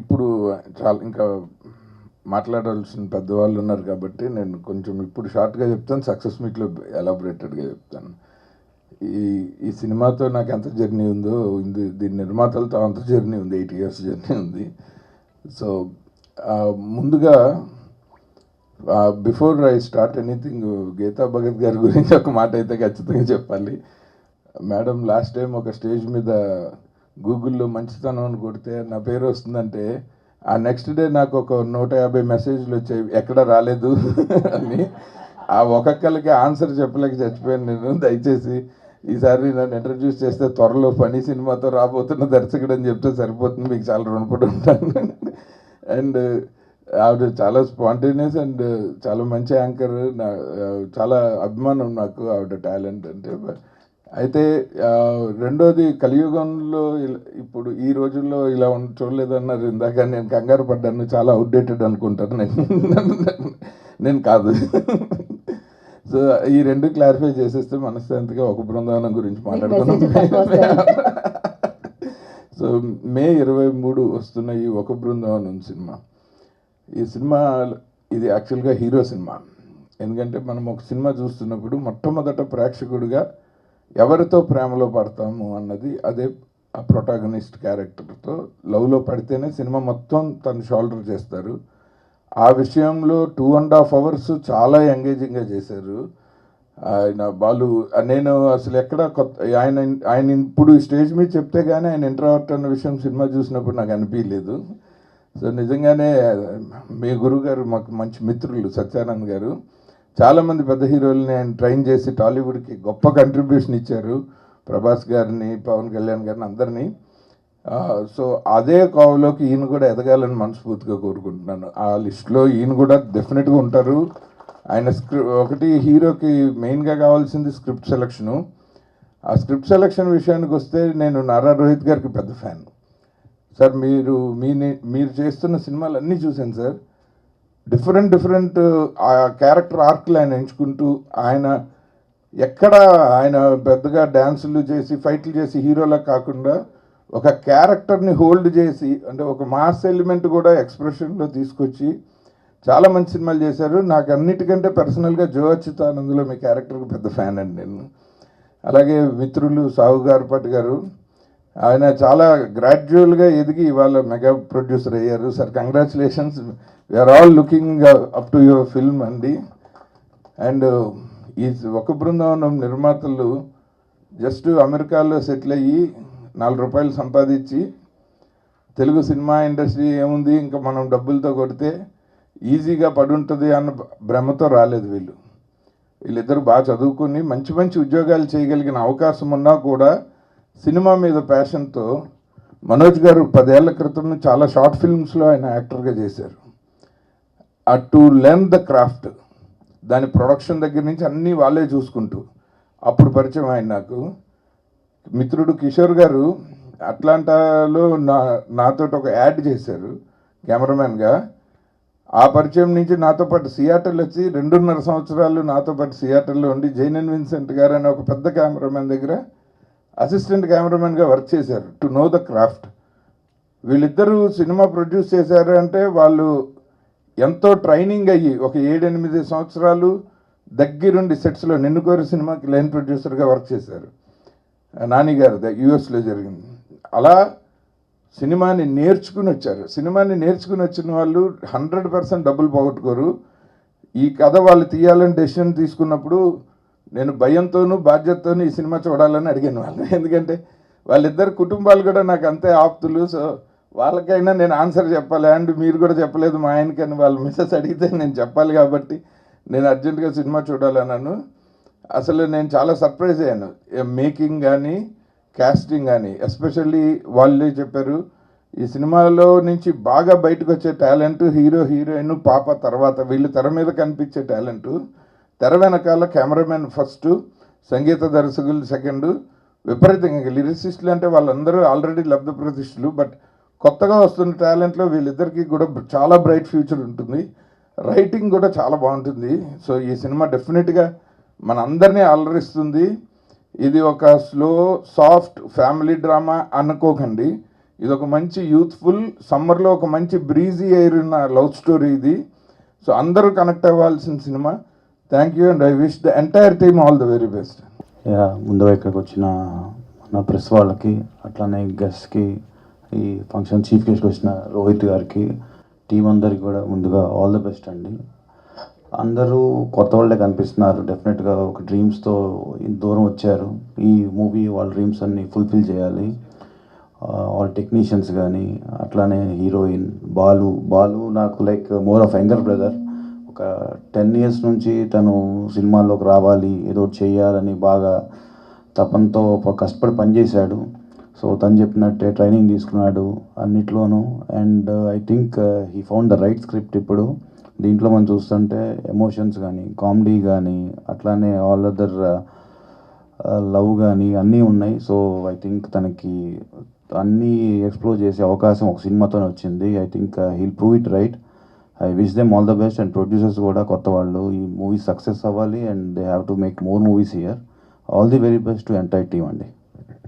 ఇప్పుడు చాలా ఇంకా మాట్లాడాల్సిన పెద్దవాళ్ళు ఉన్నారు కాబట్టి నేను కొంచెం ఇప్పుడు షార్ట్గా చెప్తాను సక్సెస్ మీట్లో ఎలాబరేటెడ్గా చెప్తాను. ఈ ఈ సినిమాతో నాకు ఎంత జర్నీ ఉందో ఇది దీని నిర్మాతలతో అంత జర్నీ ఉంది ఎయిట్ ఇయర్స్ జర్నీ ఉంది. సో ముందుగా before I start anything Geeta Bhagat గారి గురించి ఒక మాట అయితే ఖచ్చితంగా చెప్పాలి. మేడం లాస్ట్ టైం ఒక స్టేజ్ మీద గూగుల్లో మంచితనం అని కొడితే నా పేరు వస్తుందంటే ఆ నెక్స్ట్ డే నాకు ఒక నూట యాభై మెసేజ్లు వచ్చాయి ఎక్కడ రాలేదు అని. ఆ ఒక్కొక్కరికి ఆన్సర్ చెప్పలేక చచ్చిపోయాను నేను. దయచేసి ఈసారి నన్ను ఇంట్రడ్యూస్ చేస్తే త్వరలో ఫనీ సినిమాతో రాబోతున్న దర్శకుడు అని చెప్తే సరిపోతుంది మీకు చాలా రుణపడి ఉంటాను. అండ్ ఆవిడ చాలా స్పాంటేనియస్ అండ్ చాలా మంచి యాంకర్. నా చాలా అభిమానం నాకు ఆవిడ టాలెంట్ అంటే. అయితే రెండోది కలియుగంలో ఇప్పుడు ఈ రోజుల్లో ఇలా ఉండ చూడలేదన్నారు. ఇందాక నేను కంగారు పడ్డాను. చాలా అవుట్డేటెడ్ అనుకుంటాను నేను నేను కాదు. సో ఈ రెండు క్లారిఫై చేసేస్తే మనశ్శాంతిగా ఒక బృందావనం గురించి మాట్లాడుకున్నాం సో మే ఇరవై మూడు వస్తున్న ఈ ఒక బృందావనం సినిమా. ఈ సినిమా ఇది యాక్చువల్గా హీరో సినిమా. ఎందుకంటే మనం ఒక సినిమా చూస్తున్నప్పుడు మొట్టమొదట ప్రేక్షకుడిగా ఎవరితో ప్రేమలో పడతాము అన్నది అదే ఆ ప్రొటాగనిస్ట్ క్యారెక్టర్తో లవ్లో పడితేనే సినిమా మొత్తం తను షోల్డర్ చేస్తారు. ఆ విషయంలో టూ అండ్ హాఫ్ అవర్స్ చాలా ఎంగేజింగ్గా చేశారు. ఆయన బాలు నేను అసలు ఎక్కడ కొత్త ఆయన ఆయన ఇప్పుడు స్టేజ్ మీద చెప్తే కానీ ఆయన ఇంటర్వర్ట్ అన్న విషయం సినిమా చూసినప్పుడు నాకు అనిపించలేదు సో నిజంగానే మీ గురువు గారు మాకు మంచి మిత్రులు సత్యానంద్ గారు. చాలామంది పెద్ద హీరోలని ఆయన ట్రైన్ చేసి టాలీవుడ్కి గొప్ప కంట్రిబ్యూషన్ ఇచ్చారు. ప్రభాస్ గారిని పవన్ కళ్యాణ్ గారిని అందరినీ. సో అదే కోవలోకి ఈయన కూడా ఎదగాలని మనస్ఫూర్తిగా కోరుకుంటున్నాను. ఆ లిస్ట్లో ఈయన కూడా డెఫినెట్గా ఉంటారు. ఆయన స్క్రిప్ ఒకటి హీరోకి మెయిన్గా కావాల్సింది స్క్రిప్ట్ సెలక్షను ఆ స్క్రిప్ట్ సెలక్షన్ విషయానికి వస్తే నేను నారా రోహిత్ గారికి పెద్ద ఫ్యాన్ సార్ మీరు మీ మీరు చేస్తున్న సినిమాలు అన్నీ చూశాను సార్. డిఫరెంట్ డిఫరెంట్ ఆ క్యారెక్టర్ ఆర్క్లు ఆయన ఎంచుకుంటూ ఆయన ఎక్కడ ఆయన పెద్దగా డ్యాన్సులు చేసి ఫైట్లు చేసి హీరోలా కాకుండా ఒక క్యారెక్టర్ని హోల్డ్ చేసి అంటే ఒక మాస్ ఎలిమెంట్ కూడా ఎక్స్ప్రెషన్లో తీసుకొచ్చి చాలా మంచి సినిమాలు చేశారు. నాకు అన్నిటికంటే పర్సనల్గా జో అచ్యుతానందులో మీ క్యారెక్టర్కి పెద్ద ఫ్యాన్ అండి నేను. అలాగే మిత్రులు సాహు గారిపాటి గారు. ఆయన చాలా గ్రాడ్యువల్గా ఎదిగి ఇవాళ మెగా ప్రొడ్యూసర్ అయ్యారు. Sir congratulations we are all looking up to your film అండి. అండ్ uh, ఈ ఒక బృందావనం నిర్మాతలు జస్ట్ అమెరికాలో సెటిల్ అయ్యి నాలుగు రూపాయలు సంపాదించి తెలుగు సినిమా ఇండస్ట్రీ ఏముంది ఇంకా మనం డబ్బులతో కొడితే ఈజీగా పడుంటుంది అన్న భ్రమతో రాలేదు వీళ్ళు. వీళ్ళిద్దరు బాగా చదువుకుని మంచి మంచి ఉద్యోగాలు చేయగలిగిన అవకాశం ఉన్నా కూడా సినిమా మీద ప్యాషన్తో మనోజ్ గారు పదేళ్ళ క్రితం చాలా షార్ట్ ఫిల్మ్స్లో ఆయన యాక్టర్గా చేశారు. ఆ టు లెర్న్ ద క్రాఫ్ట్ దాని ప్రొడక్షన్ దగ్గర నుంచి అన్నీ వాళ్ళే చూసుకుంటూ అప్పుడు పరిచయం ఆయన నాకు. మిత్రుడు కిషోర్ గారు అట్లాంటాలో నా నాతో ఒక యాడ్ చేశారు కెమెరామెన్గా. ఆ పరిచయం నుంచి నాతో పాటు సియాటల్ వచ్చి రెండున్నర సంవత్సరాలు నాతో పాటు సియాటల్లో ఉండి జైనన్ విన్సెంట్ గారు అనే ఒక పెద్ద కెమెరామెన్ దగ్గర అసిస్టెంట్ కెమెరామెన్గా వర్క్ చేశారు. To know the craft. వీళ్ళిద్దరూ సినిమా ప్రొడ్యూస్ చేశారు అంటే వాళ్ళు ఎంతో ట్రైనింగ్ అయ్యి ఒక ఏడెనిమిది సంవత్సరాలు దగ్గరుండి సెట్స్లో నిన్నుకోరు సినిమాకి లైన్ ప్రొడ్యూసర్గా వర్క్ చేశారు. నానిగారు ద యుఎస్లో జరిగింది. అలా సినిమాని నేర్చుకుని వచ్చారు. సినిమాని నేర్చుకుని వచ్చిన వాళ్ళు హండ్రెడ్ పర్సెంట్ డబ్బులు పోగొట్టుకోరు. ఈ కథ వాళ్ళు తీయాలని డెసిషన్ తీసుకున్నప్పుడు నేను భయంతోనూ బాధ్యతతోనూ ఈ సినిమా చూడాలని అడిగాను వాళ్ళని. ఎందుకంటే వాళ్ళిద్దరు కుటుంబాలు కూడా నాకు అంతే ఆప్తులు. సో వాళ్ళకైనా నేను ఆన్సర్ చెప్పాలి. అండ్ మీరు కూడా చెప్పలేదు మా ఆయనకని. వాళ్ళు మిస్సెస్ అడిగితే నేను చెప్పాలి కాబట్టి నేను అర్జెంటుగా సినిమా చూడాలన్నాను. అసలు నేను చాలా సర్ప్రైజ్ అయ్యాను. మేకింగ్ కానీ కాస్టింగ్ కానీ ఎస్పెషల్లీ వాళ్ళే చెప్పారు. ఈ సినిమాలో నుంచి బాగా బయటకు వచ్చే టాలెంట్ హీరో హీరోయిన్ పాప తర్వాత వీళ్ళు తెర మీద కనిపించే టాలెంట్ తెర వెనకాల కెమెరామెన్ ఫస్ట్ సంగీత దర్శకులు సెకండ్ విపరీతంగా లిరిసిస్టులు అంటే వాళ్ళందరూ ఆల్రెడీ లబ్ధ ప్రతిష్ఠులు బట్ కొత్తగా వస్తున్న టాలెంట్లో వీళ్ళిద్దరికీ కూడా చాలా బ్రైట్ ఫ్యూచర్ ఉంటుంది. రైటింగ్ కూడా చాలా బాగుంటుంది. సో ఈ సినిమా డెఫినెట్గా మన అందరినీ అలరిస్తుంది. ఇది ఒక స్లో సాఫ్ట్ ఫ్యామిలీ డ్రామా అనుకోకండి. ఇది ఒక మంచి యూత్ఫుల్ సమ్మర్లో ఒక మంచి బ్రీజీ ఎయిర్ ఉన్న లవ్ స్టోరీ ఇది. సో అందరూ కనెక్ట్ అవ్వాల్సిన cinema. Thank you and I wish the entire team all the very best yeah ముందుగా ఇక్కడికి వచ్చిన మన ప్రెస్ వాళ్ళకి అట్లానే గెస్ట్కి ఈ ఫంక్షన్ చీఫ్ గెస్ట్కి వచ్చిన రోహిత్ గారికి టీం అందరికి కూడా ముందుగా ఆల్ ద బెస్ట్ అండి. అందరూ కొత్త వాళ్ళే కనిపిస్తున్నారు. డెఫినెట్గా ఒక డ్రీమ్స్తో ఇంత దూరం వచ్చారు. ఈ మూవీ వాళ్ళ డ్రీమ్స్ అన్ని ఫుల్ఫిల్ చేయాలి. వాళ్ళ టెక్నీషియన్స్ కానీ అట్లానే హీరోయిన్ బాలు బాలు నాకు like more of younger brother ఒక టెన్ ఇయర్స్ నుంచి తను సినిమాల్లోకి రావాలి ఏదో ఒకటి చేయాలని బాగా తపంతో కష్టపడి పనిచేశాడు. సో తను చెప్పినట్టే ట్రైనింగ్ తీసుకున్నాడు అన్నిట్లోనూ. And I think he found the right script ఇప్పుడు. దీంట్లో మనం చూస్తుంటే ఎమోషన్స్ కానీ కామెడీ కానీ అట్లానే ఆల్ అదర్ లవ్ కానీ అన్నీ ఉన్నాయి. సో ఐ థింక్ తనకి అన్నీ ఎక్స్ప్లోర్ చేసే అవకాశం ఒక సినిమాతోనే వచ్చింది. I think he'll prove it right I wish them all the best and producers కూడా కొత్త వాళ్ళు ఈ మూవీ సక్సెస్ అవ్వాలి and they have to make more movies here all the very best to entire team అండి.